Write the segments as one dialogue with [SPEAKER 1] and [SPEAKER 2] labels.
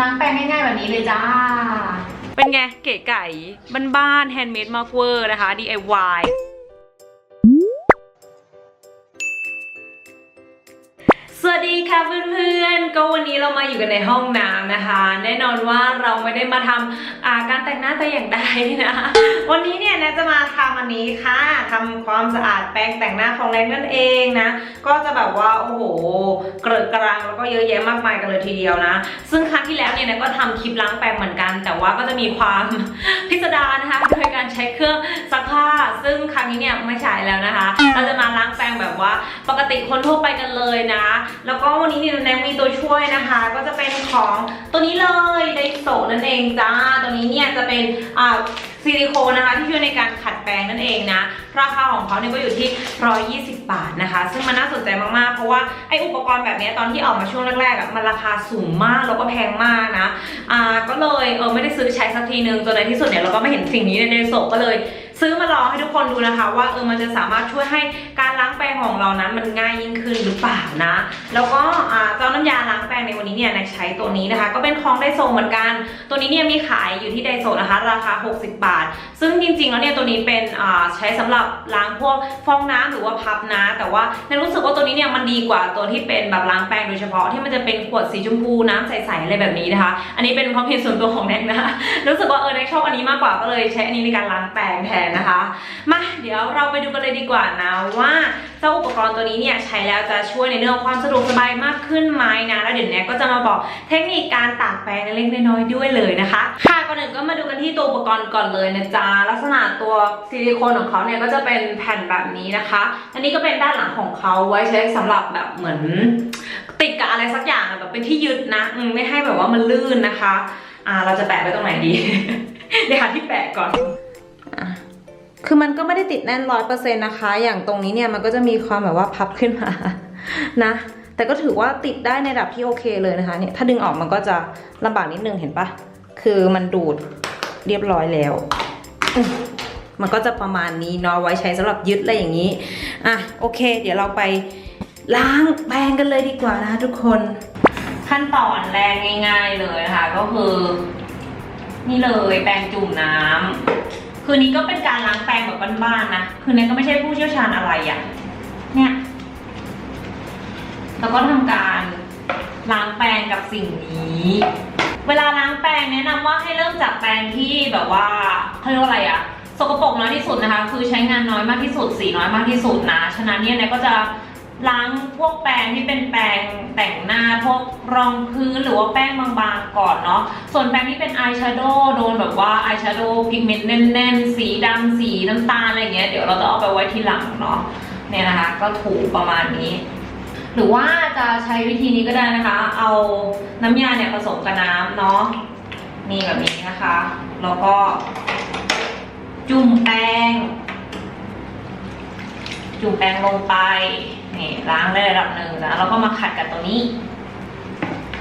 [SPEAKER 1] ล้างแปรงง่ายๆแบบนี้เลยจ้า
[SPEAKER 2] เป็นไงเก๋ไก่บ้านๆแฮนด์เมดมากเวอร์นะคะ DIY สวัสดีค่ะเพื่อนๆ ก็วันนี้เรามาอยู่กันในห้องน้ำนะคะ แน่นอนว่าเราไม่ได้มาทำาการแต่งหน้าแต่อย่างใดนะ วันนี้เนี่ยแนะจะมาทำอันนี้ค่ะทำความสะอาดแปรงแต่งหน้าของแรงนั่นเองนะ ก็จะแบบว่าโอ้โหเกลือกรังแล้วก็เยอะแยะมากมายกันเลยทีเดียวนะ ซึ่งครั้งที่แล้วเนี่ยแนก็ทำคลิปล้างแปรงเหมือนกัน แต่ว่าก็จะมีความพิสดารนะคะโดยการใช้เครื่องซักผ้า ซึ่งครั้งนี้เนี่ยไม่ใช้แล้วนะคะ เราจะมาล้างแปรงแบบว่าปกติคนทั่วไปกันเลยนะแล้วก็วันนี้เนี่ยแนมีตัวช่วยนะคะ ก็จะเป็นของตัวนี้เลยไดโซนั่นเองจ้าตัวนี้เนี่ยจะเป็นอ่า ซิลิโคนนะคะที่ช่วยในการขัดแปรงนั่นเองนะ ราคาของเขาเนี่ยก็อยู่ที่ 120 บาทนะคะ ซึ่งมันน่าสนใจมากๆ เพราะว่าไออุปกรณ์แบบนี้ตอนที่ออกมาช่วงแรกๆอะมันราคาสูงมากแล้วก็แพงมากนะอ่าก็เลยเออไม่ได้ซื้อใช้สักทีนึงจนในที่สุดเนี่ยเราก็ไม่เห็นสิ่งนี้ในเดโซก็เลยซื้อมาลองให้ทุกคนดูนะคะ ว่าเออมันจะสามารถช่วยให้การล้างแปรงของเรานั้นมันง่ายยิ่งขึ้นหรือเปล่านะ แล้วก็อ่า เจ้าน้ำยาล้างแปรงในวันนี้เนี่ยแนกใช้ตัวนี้นะคะ ก็เป็นของไดโซเหมือนกัน ตัวนี้เนี่ยมีขายอยู่ที่ไดโซนะคะ ราคา 60 บาท ซึ่งจริงๆแล้วเนี่ยตัวนี้เป็นอ่าใช้สำหรับล้างพวกฟองน้ำหรือว่าพับนะแต่ว่าในรู้สึกว่าตัวนี้เนี่ยมันดีกว่าตัวที่เป็นแบบล้างแปรงโดยเฉพาะที่มันจะเป็นขวดสีชมพูน้ำใสๆอะไรแบบนี้นะคะ อันนี้เป็นความเห็นส่วนตัวของแนกนะคะรู้สึกว่าเออแนกชอบอันนี้มากกว่าก็เลยใช้อันนี้ในการล้างแปรงแทนนะคะมาเดี๋ยวเราไปดูกันเลยดีกว่านะว่า เจ้าอุปกรณ์ตัวนี้เนี่ยใช้แล้วจะช่วยในเรื่องของความสะดวกสบายมากขึ้นไหมนะแล้วเดี๋ยวแนกก็จะมาบอกเทคนิคการตากแปรงเล็กๆน้อยๆด้วยเลยนะคะค่ะก่อนอื่นก็มาดูกันที่ตัวอุปกรณ์ก่อนเลยนะจ๊ะลักษณะตัวซิลิโคนของเขาเนี่ยก็จะเป็นแผ่นแบบนี้นะคะ อันนี้ก็เป็นด้านหลังของเขาไว้ใช้สำหรับแบบเหมือนติดกับอะไรสักอย่างแบบเป็นที่ยึดนะอืไม่ให้แบบว่ามันลื่นนะคะอ่าเราจะแปะไว้ตรงไหนดีเดี๋ยวหาที่แปะก่อน คือมันก็ไม่ได้ติดแน่นร้อยเปอร์เซ็นต์นะคะ อย่างตรงนี้เนี่ยมันก็จะมีความแบบว่าพับขึ้นมานะ แต่ก็ถือว่าติดได้ในระดับที่โอเคเลยนะคะเนี่ยถ้าดึงออกมันก็จะลำบากนิดนึงเห็นปะคือมันดูดเรียบร้อยแล้ว มันก็จะประมาณนี้เนาะไว้ใช้สำหรับยึดอะไรอย่างนี้อะโอเค เดี๋ยวเราไปล้างแปรงกันเลยดีกว่านะคะทุกคน ขั้นตอนแรกง่าย ๆเลยนะคะก็คือ นี่เลยแปรงจุ่มน้ำ คือนี้ก็เป็นการล้างแปรงแบบบ้านๆนะ คือนี้ก็ไม่ใช่ผู้เชี่ยวชาญอะไรอะ่ะ เนี่ยแล้วก็ทำการล้างแปรงกับสิ่งนี้ เวลาล้างแปรงแนะนำว่าให้เริ่มจากแปรงที่แบบว่าเขาเรียกว่าอะไรอะสกปรกน้อยที่สุดนะคะ คือใช้งานน้อยมากที่สุด สีน้อยมากที่สุดนะ ฉะนั้นเนี่ยเนี่ยก็จะ ล้างพวกแปรงที่เป็นแปรงแต่งหน้าพวกรองพื้นหรือว่าแป้งบางๆก่อนเนาะ ส่วนแปรงที่เป็นอายแชโดว์โดนแบบว่าอายแชโดว์พิกเมนต์แน่นๆ สีดำสีน้ำตาลอะไรเงี้ย เดี๋ยวเราจะเอาไปไว้ทีหลังเนาะ เนี่ยนะคะ ก็ถูประมาณนี้ หรือว่าจะใช้วิธีนี้ก็ได้นะคะ เอาน้ำยาเนี่ยผสมกับน้ำเนาะ นี่แบบนี้นะคะ แล้วก็จุ่มแป้ง จุ่มแป้งลงไปนี่ล้างได้ระดับหนึ่งนะแล้วก็มาขัดกับตัวนี้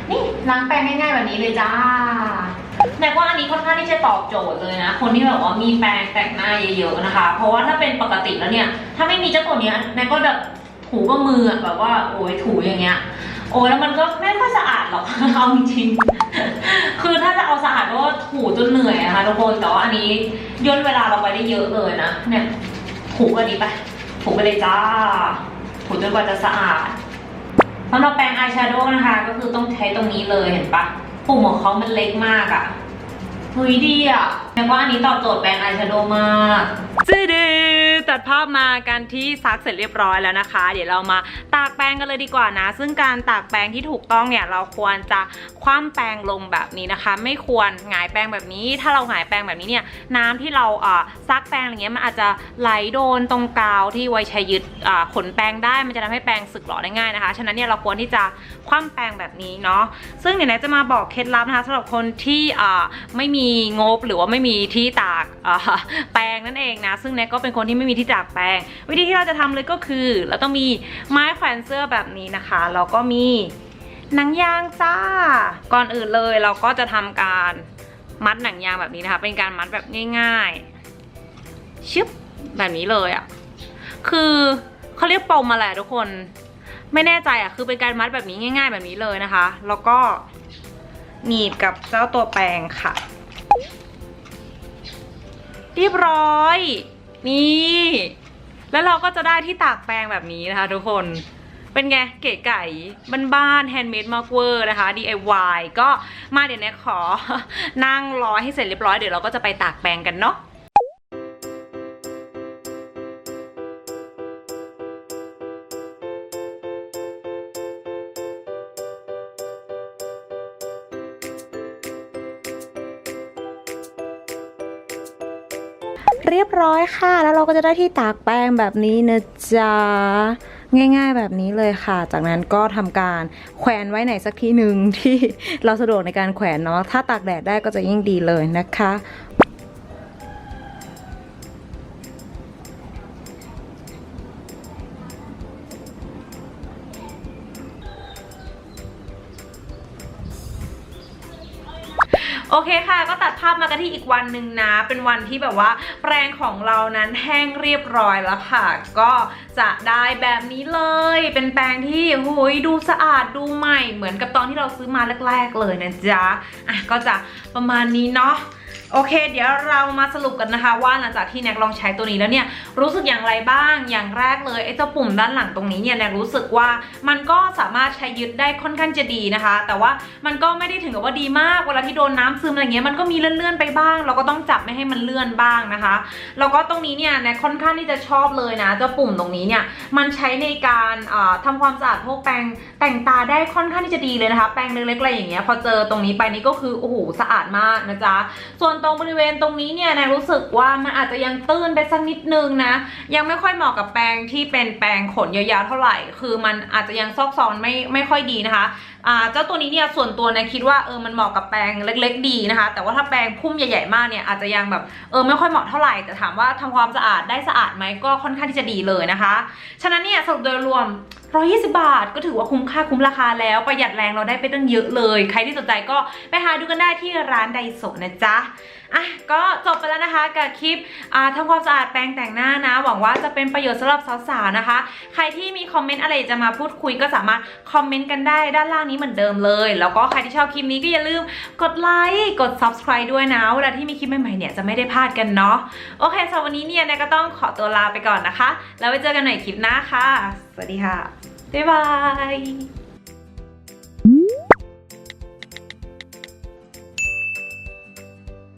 [SPEAKER 1] นี่ล้างแปรงง่ายๆแบบนี้เลยจ้า
[SPEAKER 2] แต่ว่าอันนี้ค่อนข้างที่จะตอบโจทย์เลยนะ คนที่แบบว่ามีแปรงแต่งหน้าเยอะๆนะคะ เพราะว่าถ้าเป็นปกติแล้วเนี่ย ถ้าไม่มีเจ้าตัวเนี้ยแม่ก็แบบถูก็มืออะแบบว่าโอ้ยถูอย่างเงี้ย โอ้ยแล้วมันก็ไม่ค่อยสะอาดหรอกเอาจริงคือถ้าจะเอาสะอาดก็ถูจนเหนื่อยนะคะทุกคนแต่ว่าอันนี้ย่นเวลาเราไปได้เยอะเลยนะเนี่ยถูอันนี้ไป ถูไปเลยจ้า ถูจนกว่าจะสะอาดสำหรับแปรงอายแชโดว์นะคะ ก็คือต้องใช้ตรงนี้เลยเห็นปะปุ่มของเขามันเล็กมากอะ่ะเฮ้ยดีอะ่ะแปลว่าอันนี้ตอบโจทย์แปรงอายแชโดว์มากจืด ตัดภาพมากันที่ซักเสร็จเรียบร้อยแล้วนะคะ เดี๋ยวเรามาตากแปรงกันเลยดีกว่านะ ซึ่งการตากแปรงที่ถูกต้องเนี่ยเราควรจะคว่ำแปรงลงแบบนี้นะคะ ไม่ควรหงายแปรงแบบนี้ ถ้าเราหงายแปรงแบบนี้เนี่ยน้ำที่เราอ่าซักแปรงอะไรเงี้ยมันอาจจะไหลโดนตรงกาวที่ไว้ใช้ยึดอ่าขนแปรงได้มันจะทำให้แปรงสึกหรอได้ง่ายนะคะ ฉะนั้นเนี่ยเราควรที่จะคว่ำแปรงแบบนี้เนาะซึ่งเดี๋ยวนะจะมาบอกเคล็ดลับนะคะสำหรับคนที่อ่าไม่มีงบหรือว่าไม่มีที่ตากอ่าแปรงนั่นเองนะซึ่งเนก็เป็นคนที่ไม่มีที่ตากแปรงวิธีที่เราจะทำเลยก็คือ เราต้องมีไม้แขวนเสื้อแบบนี้นะคะแล้วก็มีหนังยางจ้า ก่อนอื่นเลยเราก็จะทำการมัดหนังยางแบบนี้นะคะ เป็นการมัดแบบง่ายๆ ชึบแบบนี้เลยอะ่ะ คือเขาเรียกปมมาแหละทุกคน ไม่แน่ใจอะ่ะ คือเป็นการมัดแบบนี้ง่าย ๆ แบบนี้เลยนะคะ แล้วก็หนีบกับเจ้าตัวแปรงค่ะ เรียบร้อย นี่ แล้วเราก็จะได้ที่ตากแปรงแบบนี้นะคะ ทุกคนเป็นไงเก๋ไก่บ้านๆแฮนด์เมดมากเวอร์นะคะ DIY ก็มาเดี๋ยวนี้ขอนั่งรอให้เสร็จเรียบร้อยเดี๋ยวเราก็จะไปตากแปรงกันเนาะ
[SPEAKER 3] เรียบร้อยค่ะ แล้วเราก็จะได้ที่ตากแป้งแบบนี้นะจ๊ะ ง่ายๆแบบนี้เลยค่ะ จากนั้นก็ทำการแขวนไว้ไหนสักที่หนึ่งที่เราสะดวกในการแขวนเนาะ ถ้าตากแดดได้ก็จะยิ่งดีเลยนะคะ
[SPEAKER 2] อเคค่ะ ก็ตัดภาพมากันที่อีกวันหนึ่งนะ เป็นวันที่แบบว่า แปรงของเรานั้นแห้งเรียบร้อยแล้วค่ะ ก็จะได้แบบนี้เลย เป็นแปรงที่โอ้ยดูสะอาดดูใหม่ เหมือนกับตอนที่เราซื้อมาแรก ๆ เลยนะจ๊ะอะก็จะประมาณนี้เนาะ โอเค เดี๋ยวเรามาสรุปกันนะคะว่าหลังจากที่แน็กลองใช้ตัวนี้แล้วเนี่ยรู้สึกอย่างไรบ้างอย่างแรกเลยไอ้เจ้าปุ่มด้านหลังตรงนี้เนี่ยแน็กรู้สึกว่ามันก็สามารถใช้ยึดได้ค่อนข้างจะดีนะคะ แต่ว่ามันก็ไม่ได้ถึงกับว่าดีมากเวลาที่โดนน้ำซึมอะไรเงี้ยมันก็มีเลื่อนๆไปบ้าง เราก็ต้องจับไม่ให้มันเลื่อนบ้างนะคะ แล้วก็ตรงนี้เนี่ยแน็กค่อนข้างที่จะชอบเลยนะเจ้าปุ่มตรงนี้เนี่ยมันใช้ในการอ่าทำความสะอาดพวกแปรงแต่งตาได้ค่อนข้างที่จะดีเลยนะคะ แปรงเล็กๆอะไรอย่างเงี้ยพอเจอตรงนี้ไปนี่ก็คือโอ้โหสะอาดมากนะจ๊ะส่วนตรงบริเวณตรงนี้เนี่ยนายรู้สึกว่ามันอาจจะยังตื้นไปสักนิดนึงนะ ยังไม่ค่อยเหมาะกับแปรงที่เป็นแปรงขนยาวๆเท่าไหร่ คือมันอาจจะยังซอกซอนไม่ไม่ค่อยดีนะคะเจ้าตัวนี้เนี่ยส่วนตัวนี่ยคิดว่าเออมันเหมาะกับแปรงเล็ก ๆ ดีนะคะ แต่ว่าถ้าแปรงพุ่มใหญ่ๆมากเนี่ยอาจจะยังแบบเออไม่ค่อยเหมาะเท่าไหร่แต่ถามว่าทำความสะอาดได้สะอาดไหมก็ค่อนข้างที่จะดีเลยนะคะ ฉะนั้นเนี่ยสรุปโดยรวม120 บาท ก็ถือว่าคุ้มค่าคุ้มราคาแล้วประหยัดแรงเราได้ไปตั้งเยอะเลย ใครที่สนใจก็ไปหาดูกันได้ที่ร้านไดโซนะจ๊ะ อะก็จบไปแล้วนะคะกับคลิปทำความสะอาดแปรงแต่งหน้านะ หวังว่าจะเป็นประโยชน์สำหรับสาวๆนะคะ ใครที่มีคอมเมนต์อะไรจะมาพูดคุยก็สามารถคอมเมนต์กันได้ด้านล่างนี้เหมือนเดิมเลย แล้วก็ใครที่ชอบคลิปนี้ก็อย่าลืมกดไลค์กด subscribe ด้วยนะเวลาที่มีคลิปใหม่ๆเนี่ยจะไม่ได้พลาดกันเนาะโอเคสำหรับวันนี้เนี่ยนายก็ต้องขอตัวลาไปก่อนนะคะ แล้วไว้เจอกันใหม่คลิปหน้าค่ะ สวัสดีค่ะบ๊ายบาย